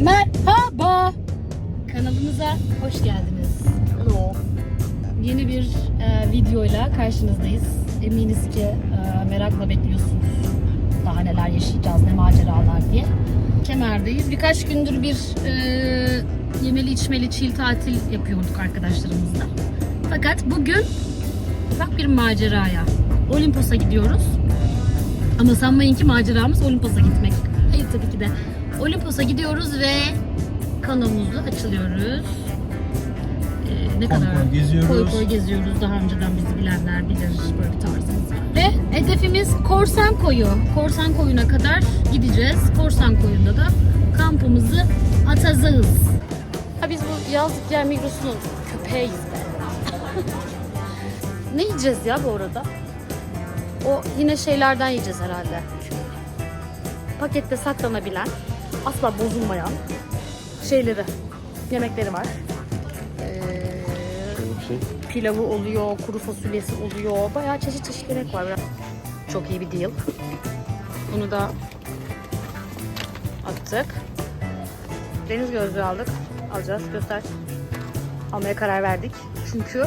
Merhaba. Kanalımıza hoş geldiniz. Hello. Yeni bir e, videoyla karşınızdayız. Eminiz ki e, merakla bekliyorsunuz. Daha neler yaşayacağız, ne maceralar diye. Kemer'deyiz. Birkaç gündür bir e, yemeli içmeli çil tatil yapıyorduk arkadaşlarımızla. Fakat bugün ufak bir maceraya. Olimpos'a gidiyoruz. Ama sanmayın ki maceramız Olimpos'a gitmek. Hayır tabii ki de. Olimpos'a gidiyoruz ve kanomuzu açılıyoruz. Ee, ne Koy kadar koy geziyoruz. koy koy geziyoruz. Daha önceden bizi bilenler bilir böyle bir tarzımız var. Ve hedefimiz Korsan Koyu. Korsan Koyu'na kadar gideceğiz. Korsan Koyu'nda da kampımızı atacağız. Ha biz bu yazlık yer Migros'un köpeğiyiz be. ne yiyeceğiz ya bu arada? O yine şeylerden yiyeceğiz herhalde. Pakette saklanabilen, asla bozulmayan şeyleri, yemekleri var. Ee, şey. pilavı oluyor, kuru fasulyesi oluyor. Bayağı çeşit çeşit yemek var. Çok iyi bir deal. Bunu da attık. Deniz gözlüğü aldık. Alacağız. Göster. Almaya karar verdik. Çünkü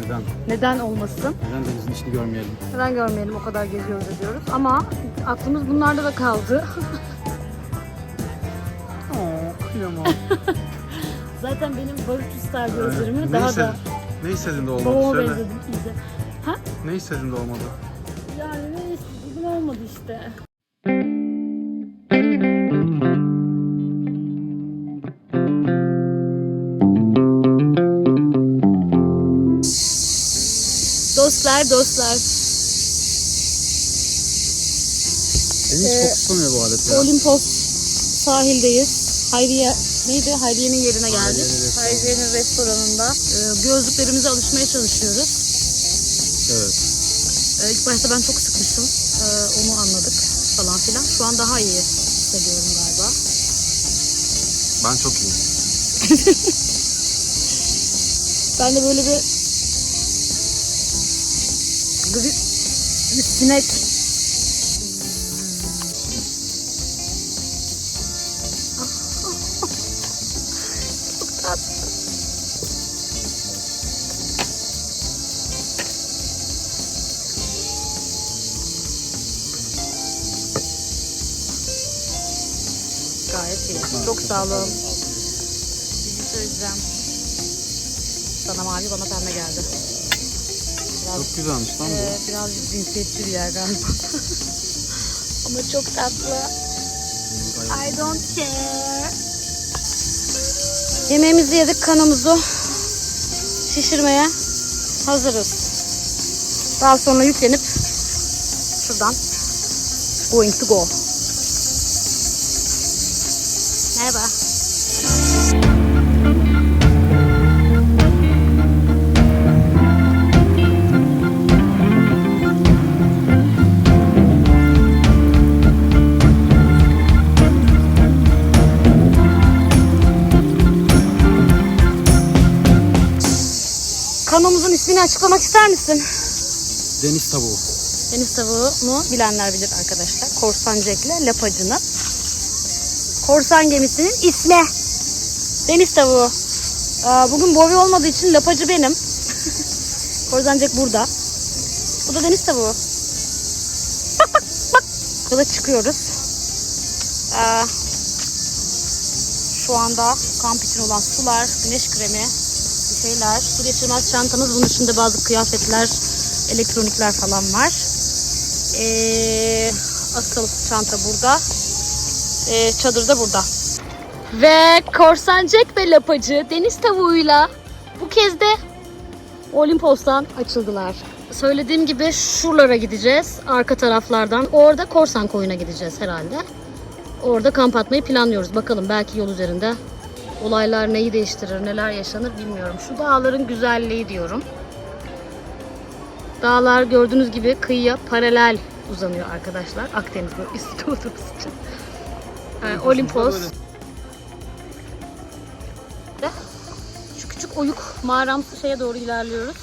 Neden? neden olmasın? Neden denizin içini görmeyelim? Neden görmeyelim o kadar geziyoruz ediyoruz. Ama aklımız bunlarda da kaldı. Zaten benim barut ister gözlerimi ne, daha da ne istedin de olmadı babama söyle. benzedim iyice. Ha? Ne istedin de olmadı? Yani ne istedim olmadı işte. Dostlar, dostlar. Beni hiç Ee, fokuslamıyor bu alet ya. Olimpos sahildeyiz. Hayriye neydi? Hayriye'nin yerine geldik. Hayriye'nin restoranı. Hayriye'nin restoranında e, gözlüklerimize alışmaya çalışıyoruz. Evet. E, ilk başta ben çok sıkmıştım. E, onu anladık falan filan. Şu an daha iyi hissediyorum galiba. Ben çok iyiyim. Ben de böyle bir bir sinek Çok sağ olun. Şey söyleyeceğim. Sana mavi bana pembe geldi. Biraz, Çok güzelmiş lan bu. e, birazcık cinsiyetçi bir yer galiba. Ama çok tatlı. I don't care. Yemeğimizi yedik, kanımızı şişirmeye hazırız. Daha sonra yüklenip şuradan going to go. Merhaba. Kanomuzun ismini açıklamak ister misin? Deniz tavuğu. Deniz tavuğunu bilenler bilir arkadaşlar. Korsan Jack'le lapacını. Korsan gemisinin ismi. Deniz tavuğu. Aa, Bugün Bovi olmadığı için lapacı benim. Korsan Jack burada. Bu da deniz tavuğu. Bak bak bak. Yola çıkıyoruz. Aa, Şu anda kamp için olan sular, güneş kremi, bir şeyler, su geçirmez çantamız. Bunun içinde bazı kıyafetler, elektronikler falan var. Ee, asıl çanta burada. Ee, çadır da burada. Ve korsan Jack ve lapacı deniz tavuğuyla bu kez de Olimpos'tan açıldılar. Söylediğim gibi şuralara gideceğiz. Arka taraflardan. Orada korsan koyuna gideceğiz herhalde. Orada kamp atmayı planlıyoruz. Bakalım belki yol üzerinde olaylar neyi değiştirir, neler yaşanır bilmiyorum. Şu dağların güzelliği diyorum. Dağlar gördüğünüz gibi kıyıya paralel uzanıyor arkadaşlar. Akdeniz olduğumuz için. Yani Olimpos. Şu küçük oyuk mağaramsı şeye doğru ilerliyoruz.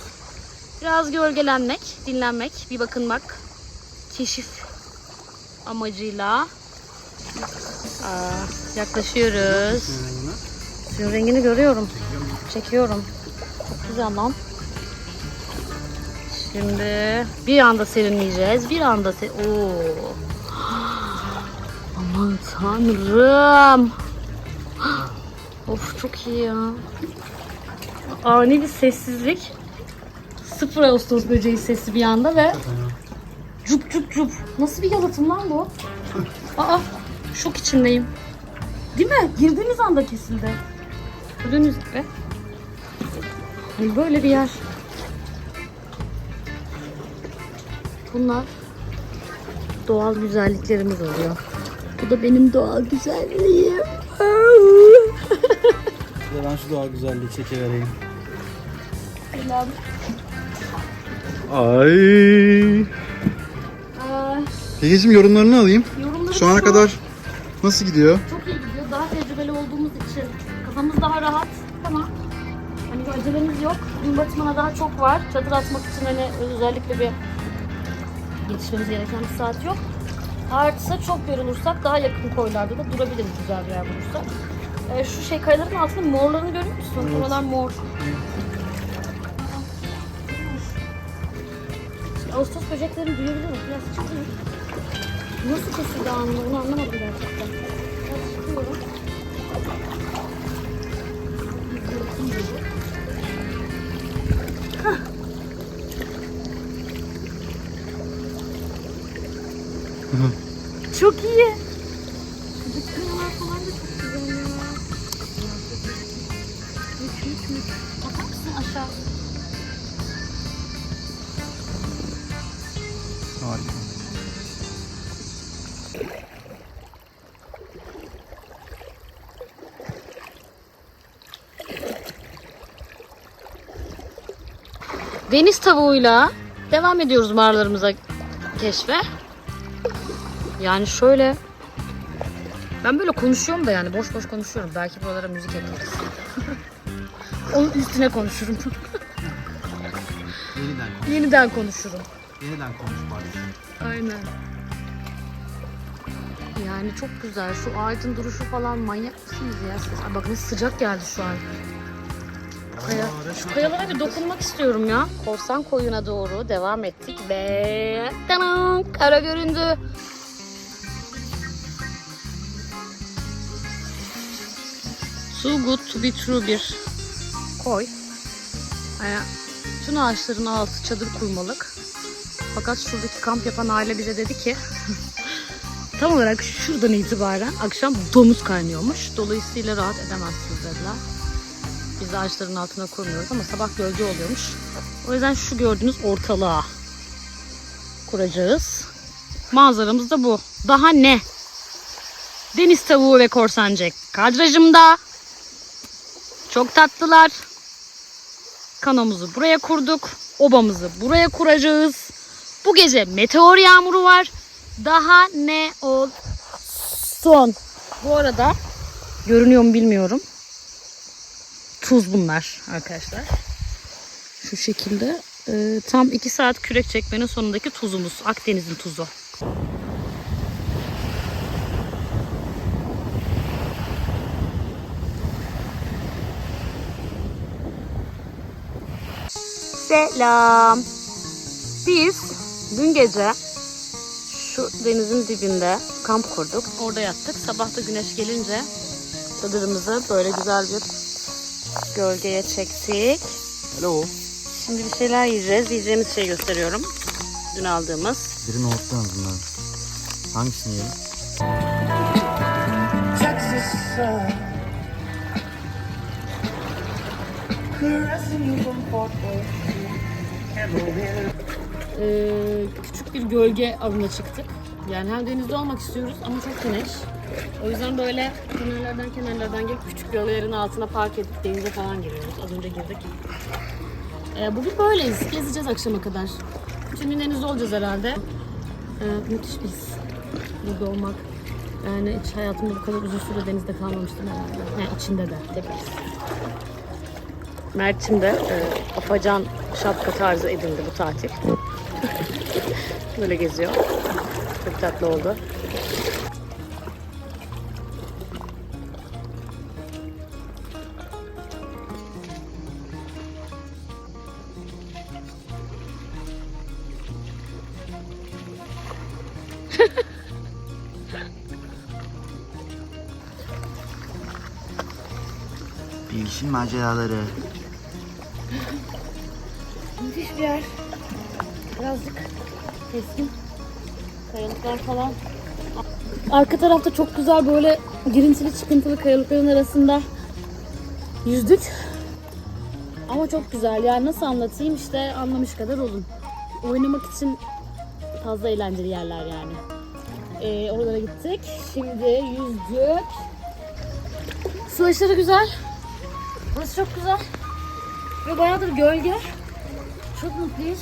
Biraz gölgelenmek, dinlenmek, bir bakınmak, keşif amacıyla Aa, yaklaşıyoruz. Suyun rengini görüyorum. Çekiyorum. Çok güzel lan. Şimdi bir anda serinleyeceğiz. Bir anda ser... Oo. Aman tanrım. Of çok iyi ya. Ani bir sessizlik. Sıfır Ağustos böceği sesi bir anda ve cup cup cup. Nasıl bir yalıtım lan bu? Aa şok içindeyim. Değil mi? Girdiğimiz anda kesildi. Gördüğünüz gibi. Hani böyle bir yer. Bunlar doğal güzelliklerimiz oluyor. Bu da benim doğal güzelliğim. Size ben şu doğal güzelliği çekivereyim. Selam. Ay. Peki yorumlarını alayım. yorumları Şu ana çok- kadar nasıl gidiyor? çok iyi gidiyor. Daha tecrübeli olduğumuz için kafamız daha rahat ama hani bir acelemiz yok. Gün batımına daha çok var. Çadır atmak için hani özellikle bir yetişmemiz gereken bir saat yok. Artısa çok yorulursak daha yakın koylarda da durabiliriz güzel bir yer bulursak. Ee, şu şey kayaların altında morlarını görüyor musun? Evet. Oralar mor. Ağustos böceklerini duyabilir miyim? Biraz çıkayım. Nasıl kesildi anında onu anlamadım gerçekten. Biraz çıkıyorum. Hah. İyi. Da çok? Harika. Deniz tavuğuyla devam ediyoruz mağaralarımıza keşfe. Yani şöyle ben böyle konuşuyorum da yani boş boş konuşuyorum. Belki buralara müzik ekleriz. Onun üstüne konuşurum. Yeniden konuş. Yeniden konuşurum. Yeniden konuş bari. Aynen. Yani çok güzel. Şu ağacın duruşu falan manyak mısınız ya siz? Ay bak ne sıcak geldi şu an. Kaya, şu kayalara bir dokunmak istiyorum ya. Korsan koyuna doğru devam ettik ve tanan kara göründü. Too good to be true bir koy. Yani bütün ağaçların altı çadır kurmalık. Fakat şuradaki kamp yapan aile bize dedi ki tam olarak şuradan itibaren akşam domuz kaynıyormuş. Dolayısıyla rahat edemezsiniz dediler. Biz de ağaçların altına kurmuyoruz ama sabah gölge oluyormuş. O yüzden şu gördüğünüz ortalığa kuracağız. Manzaramız da bu. Daha ne? Deniz tavuğu ve korsancık kadrajımda. Çok tatlılar. Kanomuzu buraya kurduk. Obamızı buraya kuracağız. Bu gece meteor yağmuru var. Daha ne olsun? Bu arada görünüyor mu bilmiyorum. Tuz bunlar arkadaşlar. Şu şekilde e, tam 2 saat kürek çekmenin sonundaki tuzumuz. Akdeniz'in tuzu. Selam. Biz dün gece şu denizin dibinde kamp kurduk. Orada yattık. Sabah da güneş gelince çadırımızı böyle güzel bir gölgeye çektik. Hello. Şimdi bir şeyler yiyeceğiz. Yiyeceğimiz şeyi gösteriyorum. Dün aldığımız. Biri nohutlu en azından. Hangisini yiyelim? Texas Ee, küçük bir gölge avına çıktık. Yani hem denizde olmak istiyoruz ama çok güneş. O yüzden böyle kenarlardan kenarlardan gelip küçük gölgelerin altına park edip denize falan giriyoruz. Az önce girdik. Ee, bugün böyleyiz. Gezeceğiz akşama kadar. Bütün denizde olacağız herhalde. Ee, müthiş bir his. Burada olmak. Yani hiç hayatımda bu kadar uzun süre denizde kalmamıştım herhalde. Yani içinde de. Tek Mert'im de e, afacan şapka tarzı edildi bu tatil. Böyle geziyor. Çok tatlı oldu. Bilişim maceraları. Yer. Birazcık keskin. Kayalıklar falan. Arka tarafta çok güzel böyle girintili çıkıntılı kayalıkların arasında yüzdük. Ama çok güzel. Yani nasıl anlatayım işte anlamış kadar olun. Oynamak için fazla eğlenceli yerler yani. Ee, oralara gittik. Şimdi yüzdük. Su aşırı güzel. Burası çok güzel. Ve bayağıdır gölge. Çok mutluyuz.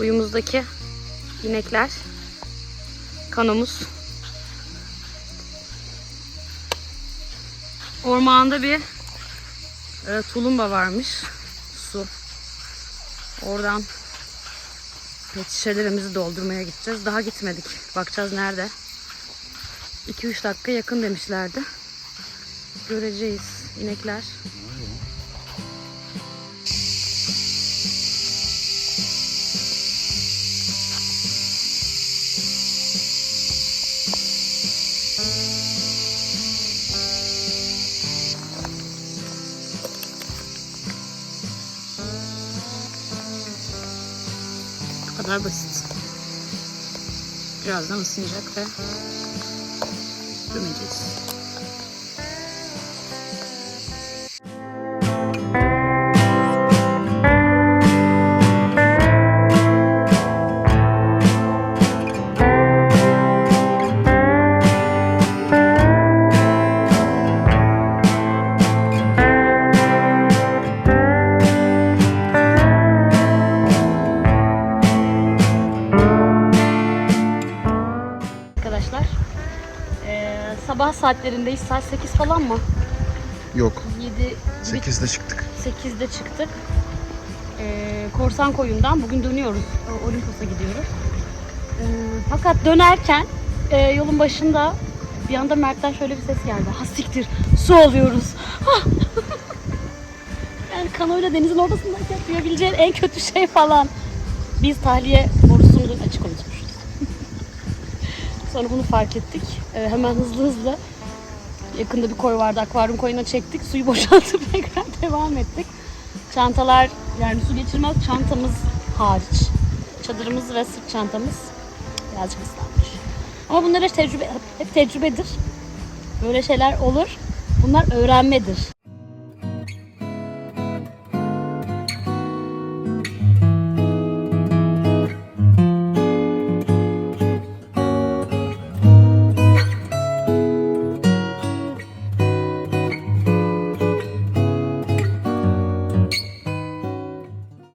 Uyumuzdaki inekler, kanomuz. Ormanda bir e, tulumba varmış. Su. Oradan pet şişelerimizi doldurmaya gideceğiz. Daha gitmedik. Bakacağız nerede. 2-3 dakika yakın demişlerdi. Göreceğiz. inekler. Kadar basit. Birazdan ısınacak ve gömeceğiz. Sabah saatlerindeyiz. Saat 8 falan mı? Yok. 7, 8'de çıktık. 8'de çıktık. Ee, Korsan Koyun'dan bugün dönüyoruz. Olimpos'a gidiyoruz. Ee, fakat dönerken e, yolun başında bir anda Mert'ten şöyle bir ses geldi. Ha siktir su alıyoruz. Yani kanoyla denizin ortasındayken duyabileceğin en kötü şey falan. Biz tahliye Sonra bunu fark ettik. Ee, hemen hızlı hızlı Yakında bir koy vardı. Akvaryum koyuna çektik. Suyu boşaltıp tekrar devam ettik. Çantalar yani su geçirmez çantamız hariç. Çadırımız ve sırt çantamız birazcık ıslanmış. Ama bunlar hep tecrübe, hep tecrübedir. Böyle şeyler olur. Bunlar öğrenmedir.